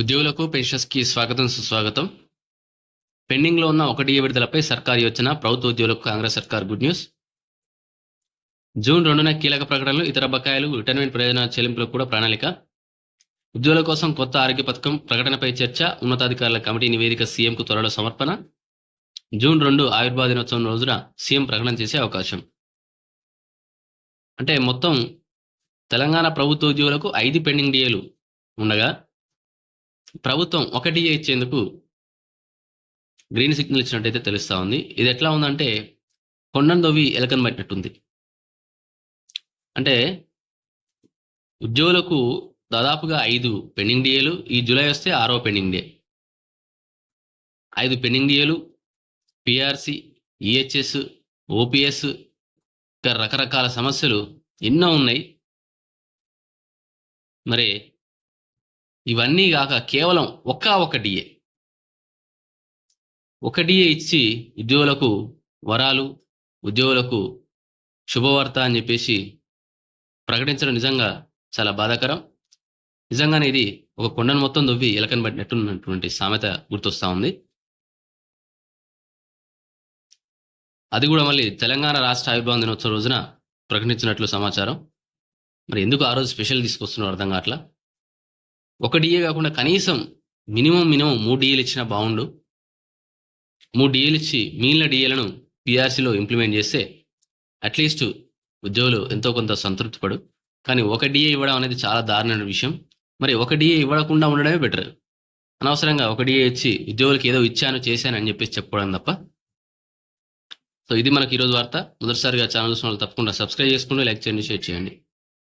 ఉద్యోగులకు పెన్షన్స్కి స్వాగతం సుస్వాగతం. పెండింగ్లో ఉన్న ఒకటి విడుదలపై సర్కారు యోచన ప్రభుత్వ ఉద్యోగులకు కాంగ్రెస్ సర్కార్ గుడ్ న్యూస్. జూన్ రెండున కీలక ప్రకటనలు ఇతర బకాయిలు రిటైర్మెంట్ ప్రయోజన చెల్లింపులకు కూడా ప్రణాళిక. ఉద్యోగుల కోసం కొత్త ఆరోగ్య పథకం ప్రకటనపై చర్చ ఉన్నతాధికారుల కమిటీ నివేదిక సీఎంకు త్వరలో సమర్పణ. జూన్ రెండు ఆయుర్వేద దినోత్సవం రోజున సీఎం ప్రకటన చేసే అవకాశం. అంటే మొత్తం తెలంగాణ ప్రభుత్వ ఉద్యోగులకు ఐదు పెండింగ్ డిఏలు ఉండగా ప్రభుత్వం ఒక డిఏ ఇచ్చేందుకు గ్రీన్ సిగ్నల్ ఇచ్చినట్టయితే తెలుస్తా ఉంది. ఇది ఎట్లా ఉందంటే కొండను దొవి ఎలకను పట్టినట్టుంది. అంటే ఉద్యోగులకు దాదాపుగా ఐదు పెండింగ్ డిఏలు ఈ జూలై వస్తే ఆరో పెండింగ్ డే. ఐదు పెండింగ్ డిఏలు పిఆర్సి ఈహెచ్ఎస్ ఓపీఎస్ ఇంకా రకరకాల సమస్యలు ఎన్నో ఉన్నాయి. మరి ఇవన్నీ కాక కేవలం ఒక్క ఒక డిఏ. ఒక డిఏ ఇచ్చి ఉద్యోగులకు వరాలు ఉద్యోగులకు శుభవార్త అని చెప్పేసి ప్రకటించడం నిజంగా చాలా బాధాకరం. నిజంగానే ఇది ఒక కొండను మొత్తం దొవ్వి ఎలకని పట్టినట్టున్నటువంటి సామెత గుర్తొస్తా ఉంది. అది కూడా మళ్ళీ తెలంగాణ రాష్ట్ర ఆవిర్భావం దినోత్సవ రోజున ప్రకటించినట్లు సమాచారం. మరి ఎందుకు ఆ రోజు స్పెషల్ తీసుకొస్తున్నారు అర్థం కావట్లా? ఒక డిఏ కాకుండా కనీసం మినిమం మినిమం మూడు డిఏలు ఇచ్చినా బాగుండు మూడు డిఏలు ఇచ్చి మిగిలిన డిఏలను పిఆర్సీలో ఇంప్లిమెంట్ చేస్తే అట్లీస్ట్ ఉద్యోగులు ఎంతో కొంత సంతృప్తి పడు కానీ ఒక డిఏ ఇవ్వడం అనేది చాలా దారుణమైన విషయం. మరి ఒక డిఏ ఇవ్వకుండా ఉండడమే బెటర్. అనవసరంగా ఒక డిఏ ఇచ్చి ఉద్యోగులకు ఏదో ఇచ్చాను చేశాను అని చెప్పేసి చెప్పుకోవడం తప్ప. సో ఇది మనకి ఈరోజు వార్త. మొదటిసారిగా ఛానల్ చూసిన వాళ్ళు తప్పకుండా సబ్స్క్రైబ్ చేసుకుంటూ లైక్ చేయండి షేర్ చేయండి.